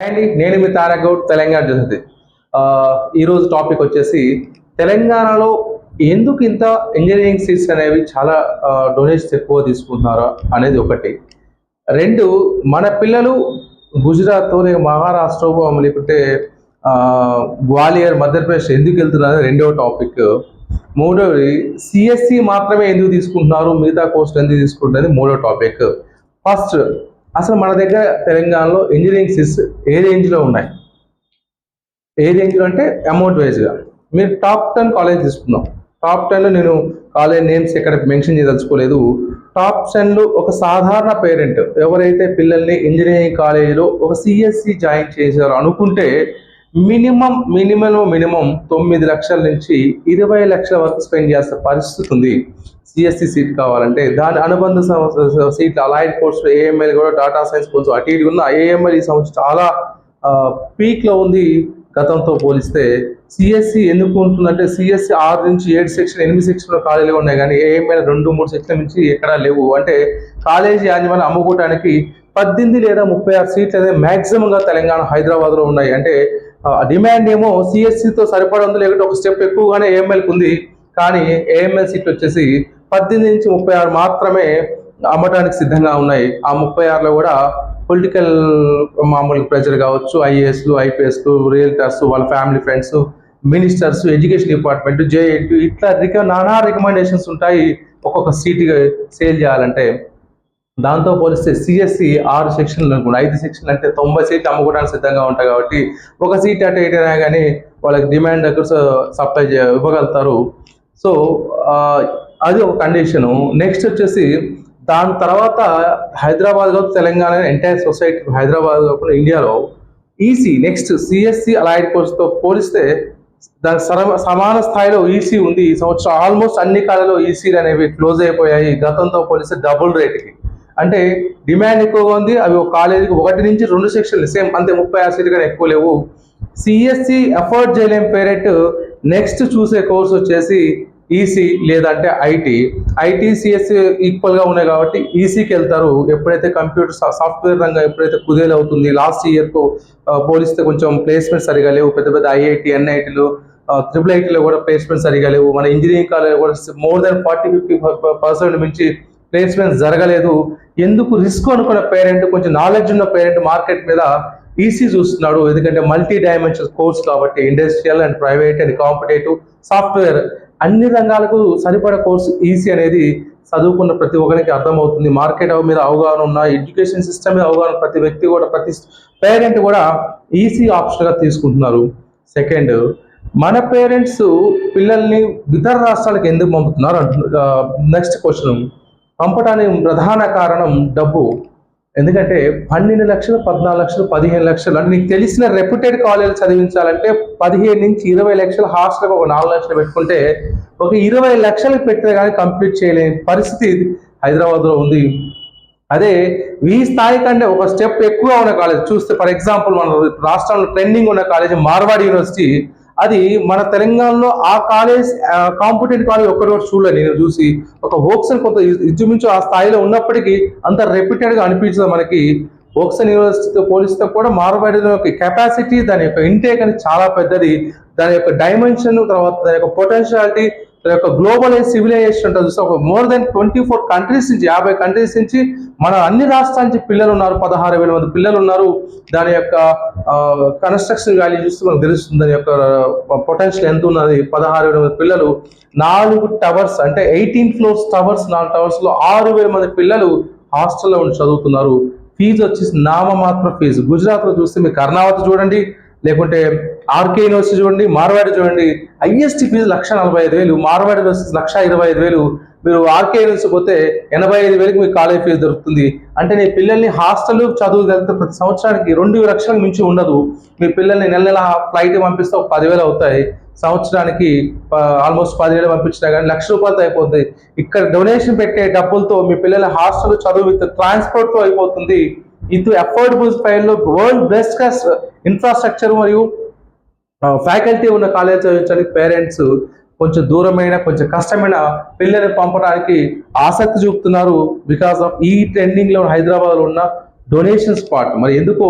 అండి నేను మీ తారకౌట్ తెలంగాణ జ్యోతి ఈరోజు టాపిక్ వచ్చేసి తెలంగాణలో ఎందుకు ఇంత ఇంజనీరింగ్ సీట్స్ అనేవి చాలా డొనేషన్స్ ఎక్కువ తీసుకుంటున్నారా అనేది ఒకటి. రెండు మన పిల్లలు గుజరాత్ మహారాష్ట్ర లేకుంటే గ్వాలియర్ మధ్యప్రదేశ్ ఎందుకు వెళ్తున్నారు రెండవ టాపిక్ మూడవది సిఎస్సి మాత్రమే ఎందుకు తీసుకుంటున్నారు మిగతా కోర్సులు ఎందుకు తీసుకుంటున్నది మూడో టాపిక్ ఫస్ట్ అసలు మన దగ్గర తెలంగాణలో ఇంజనీరింగ్ సీట్స్ ఏ రేంజ్లో ఉన్నాయి? ఏ రేంజ్లో అంటే అమౌంట్ వైజ్గా మీరు టాప్ టెన్ కాలేజ్ తీసుకుందాం. టాప్ టెన్లో నేను కాలేజ్ నేమ్స్ ఇక్కడ మెన్షన్ చేయదలుచుకోలేదు. టాప్ టెన్లో ఒక సాధారణ పేరెంట్ ఎవరైతే పిల్లల్ని ఇంజనీరింగ్ కాలేజీలో ఒక సిఎస్సి జాయిన్ చేశారో అనుకుంటే మినిమం మినిమం మినిమం తొమ్మిది లక్షల నుంచి ఇరవై లక్షల వరకు స్పెండ్ చేసే పరిస్థితి ఉంది. సిఎస్సి సీట్ కావాలంటే దాని అనుబంధ సీట్లు అలైడ్ కోర్స్ ఏఎంఎల్ కూడా డాటా సైన్స్ కోర్స్ అటు ఇటు ఉన్న ఏఎంఎల్ ఈ సంవత్సరం చాలా పీక్లో ఉంది. గతంతో పోలిస్తే సిఎస్సి ఎందుకు ఉంటుందంటే సిఎస్సి ఆరు నుంచి ఏడు సెక్షన్ ఎనిమిది సెక్షన్లో కాలేజీలు ఉన్నాయి కానీ ఏఎంఎల్ రెండు మూడు సెక్షన్ల నుంచి ఎక్కడా లేవు. అంటే కాలేజీ యాజమాన్యం అమ్ముకోవడానికి పద్దెనిమిది లేదా ముప్పై ఆరు సీట్లు అనేది మ్యాక్సిమంగా తెలంగాణ హైదరాబాద్లో ఉన్నాయి. అంటే డిమాండ్ ఏమో సిఎస్సితో సరిపడా ఉంది లేకుంటే ఒక స్టెప్ ఎక్కువగానే ఏఎంఎల్కి ఉంది. కానీ ఏఎంఎల్ సీట్లు వచ్చేసి పద్దెనిమిది నుంచి ముప్పై ఆరు మాత్రమే అమ్మటానికి సిద్ధంగా ఉన్నాయి. ఆ ముప్పై ఆరులో కూడా పొలిటికల్ మామూలు ప్రెజర్ కావచ్చు ఐఏఎస్లు ఐపీఎస్లు రియల్టర్స్ వాళ్ళ family friends ministers education department JNT ఇట్లా రిక నానా రికమెండేషన్స్ ఉంటాయి. ఒక్కొక్క సీట్ సేల్ చేయాలంటే దాంతో పోలిస్తే సిఎస్సి ఆరు సెక్షన్లు అనుకోండి. ఐదు సెక్షన్లు అంటే తొంభై సీట్లు అమ్ముకోవడానికి సిద్ధంగా ఉంటాయి కాబట్టి ఒక సీట్ అటు ఇటు అయినా కానీ వాళ్ళకి డిమాండ్ దగ్గర సప్లై చే ఇవ్వగలుగుతారు. సో అది ఒక కండిషను నెక్స్ట్ వచ్చేసి దాని తర్వాత హైదరాబాద్ కాదు తెలంగాణ ఎంటైర్ సొసైటీ హైదరాబాద్ కాకుండా ఇండియాలో ఈసీ నెక్స్ట్ సిఎస్సి అలాయిడ్ కోర్సుతో పోలిస్తే దాని సర- సమాన స్థాయిలో ఈసీ ఉంది. ఈ సంవత్సరం ఆల్మోస్ట్ అన్ని కాలంలో ఈసీలు అనేవి క్లోజ్ అయిపోయాయి. గతంతో పోలిస్తే డబుల్ రేట్కి. అంటే డిమాండ్ ఎక్కువగా ఉంది అవి ఒక కాలేజీకి ఒకటి నుంచి రెండు సెక్షన్లు సేమ్ అంతే ముప్పై ఆరు సీట్లు కానీ ఎక్కువ లేవు. సిఎస్సి అఫోర్డ్ చేయలేని పేరెంట్ నెక్స్ట్ చూసే కోర్స్ వచ్చేసి ఈసీ లేదంటే ఐటీ ఐటీ సిఎస్సి ఈక్వల్గా ఉన్నాయి కాబట్టి ఈసీకి వెళ్తారు. ఎప్పుడైతే కంప్యూటర్ సాఫ్ట్వేర్ రంగం ఎప్పుడైతే కుదేలు అవుతుంది లాస్ట్ ఇయర్కు పోలిస్తే కొంచెం ప్లేస్మెంట్ సరిగా లేవు. పెద్ద పెద్ద ఐఐటి ఎన్ఐటీలు ట్రిపుల్ ఐటీలో కూడా ప్లేస్మెంట్ సరిగా లేవు. మన ఇంజనీరింగ్ కాలేజ్ కూడా more than forty fifty percent మించి ప్లేస్మెంట్ జరగలేదు. ఎందుకు రిస్క్ అనుకున్న పేరెంట్ కొంచెం నాలెడ్జ్ ఉన్న పేరెంట్ మార్కెట్ మీద ఈసీ చూస్తున్నాడు. ఎందుకంటే మల్టీ డైమెన్షన్ కోర్స్ కాబట్టి industrial and private and competitive software అన్ని రంగాలకు సరిపడే కోర్సు ఈసీ అనేది చదువుకున్న ప్రతి ఒక్కరికి అర్థమవుతుంది. మార్కెట్ మీద అవగాహన ఉన్న ఎడ్యుకేషన్ సిస్టమ్ మీద అవగాహన ప్రతి వ్యక్తి కూడా ప్రతి పేరెంట్ కూడా ఈసీ ఆప్షన్గా తీసుకుంటున్నారు. సెకండ్ మన పేరెంట్స్ పిల్లల్ని ఇతర రాష్ట్రాలకు ఎందుకు పంపుతున్నారు నెక్స్ట్ క్వశ్చన్ పంపడానికి ప్రధాన కారణం డబ్బు. ఎందుకంటే పన్నెండు లక్షలు పద్నాలుగు లక్షలు పదిహేను లక్షలు అంటే నీకు తెలిసిన రెప్యూటెడ్ కాలేజ్ చదివించాలంటే పదిహేను నుంచి ఇరవై లక్షలు హాస్టల్కి ఒక నాలుగు లక్షలు పెట్టుకుంటే ఒక ఇరవై లక్షలు పెట్టిన కానీ కంప్లీట్ చేయలేని పరిస్థితి హైదరాబాద్లో ఉంది. అదే ఈ స్థాయి కంటే ఒక స్టెప్ ఎక్కువ ఉన్న కాలేజ్ చూస్తే ఫర్ ఎగ్జాంపుల్ మన రాష్ట్రంలో ట్రెండింగ్ ఉన్న కాలేజ్ మార్వాడి యూనివర్సిటీ అది మన తెలంగాణలో ఆ కాలేజ్ కాంపిటెంట్ కాలేజ్ ఒక్కటి కూడా చూడలేదు. నేను చూసి ఒక హోక్సన్ కొంత ఇంచుమించు ఆ స్థాయిలో ఉన్నప్పటికీ అంత రెప్యూటెడ్గా అనిపించదు మనకి. ఓక్సన్ యూనివర్సిటీతో పోలిస్తే కూడా మార్వాడి యొక్క కెపాసిటీ దాని యొక్క ఇంటేక్ అనేది చాలా పెద్దది. దాని యొక్క డైమెన్షన్ తర్వాత దాని యొక్క పొటెన్షియాలిటీ దాని యొక్క గ్లోబల్ సివిలైజేషన్ ఉంటుంది చూస్తే ఒక more than twenty four countries నుంచి యాభై కంట్రీస్ నుంచి మన అన్ని రాష్ట్రాల నుంచి పిల్లలు ఉన్నారు. పదహారు వేల మంది పిల్లలు ఉన్నారు. దాని యొక్క కన్స్ట్రక్షన్ వాల్యూ చూస్తే మనకు తెలుస్తుంది దాని యొక్క పొటెన్షియల్ ఎంత ఉన్నది? పదహారు వేల మంది పిల్లలు నాలుగు టవర్స్ అంటే ఎయిటీన్ ఫ్లోర్స్ టవర్స్ నాలుగు టవర్స్లో ఆరు వేల మంది పిల్లలు హాస్టల్లో ఉండి చదువుతున్నారు. ఫీజు వచ్చేసి నామమాత్ర ఫీజు. గుజరాత్లో చూస్తే మీరు కర్ణావతి చూడండి లేకుంటే ఆర్కే యూనివర్సిటీ చూడండి మార్వాడి చూడండి ఐఎస్టీ ఫీజు లక్ష నలభై ఐదు వేలు మార్వాడి యూనివర్సిటీ లక్ష ఇరవై ఐదు వేలు మీరు ఆర్కే నుంచి పోతే ఎనభై ఐదు వేలకు మీకు కాలేజ్ ఫీజు దొరుకుతుంది. అంటే నీ పిల్లల్ని హాస్టల్ చదువు కలిగితే ప్రతి సంవత్సరానికి రెండు లక్షలకు మించి ఉండదు. మీ పిల్లల్ని నెల నెల ఫ్లైట్ పంపిస్తే ఒక పదివేలు అవుతాయి. సంవత్సరానికి ఆల్మోస్ట్ పదివేలు పంపించినా కానీ లక్ష రూపాయలతో అయిపోతుంది ఇక్కడ డొనేషన్ పెట్టే డబ్బులతో మీ పిల్లల హాస్టల్ చదువు విత్ ట్రాన్స్పోర్ట్తో అయిపోతుంది. ఇది అఫోర్డబుల్ స్టైల్లో వరల్డ్ బెస్ట్ ఇన్ఫ్రాస్ట్రక్చర్ మరియు ఫ్యాకల్టీ ఉన్న కాలేజ్ చదివించడానికి పేరెంట్స్ కొంచెం దూరమైన కొంచెం కష్టమైన పిల్లల్ని పంపడానికి ఆసక్తి చూపుతున్నారు బికాస్ ఆఫ్ ఈ ట్రెండింగ్లో హైదరాబాద్లో ఉన్న డొనేషన్ స్పాట్ మరి ఎందుకు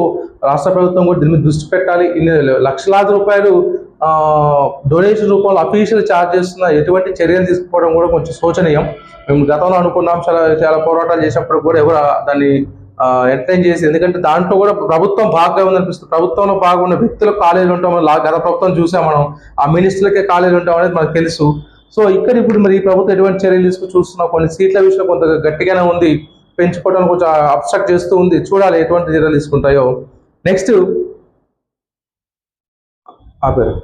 రాష్ట్ర ప్రభుత్వం కూడా దీని మీద దృష్టి పెట్టాలి. ఇన్ని లక్షలాది రూపాయలు డొనేషన్ రూపంలో అఫీషియల్ ఛార్జ్ చేస్తున్న ఎటువంటి చర్యలు తీసుకోవడం కూడా కొంచెం శోచనీయం. మేము గతంలో అనుకున్నాం చాలా చాలా పోరాటాలు చేసినప్పుడు కూడా ఎవరు దాన్ని ఎంటర్టైన్ చేసి. ఎందుకంటే దాంట్లో కూడా ప్రభుత్వం బాగా ఉందనిపిస్తుంది. ప్రభుత్వంలో బాగున్న వ్యక్తులకు కాలేజీలు ఉంటాం గత ప్రభుత్వం చూసాం మనం. ఆ మినిస్టర్లకే కాలేజీలు ఉంటాం అనేది మనకు తెలుసు. సో ఇక్కడ ఇప్పుడు మరి ఈ ప్రభుత్వం ఎటువంటి చర్యలు తీసుకుని చూస్తున్నాం. కొన్ని సీట్ల విషయంలో కొంత గట్టిగానే ఉంది. పెంచుకోవడానికి కొంచెం అబ్స్ట్రక్ట్ చేస్తూ ఉంది. చూడాలి ఎటువంటి చర్యలు తీసుకుంటాయో. నెక్స్ట్. ఆ పేరు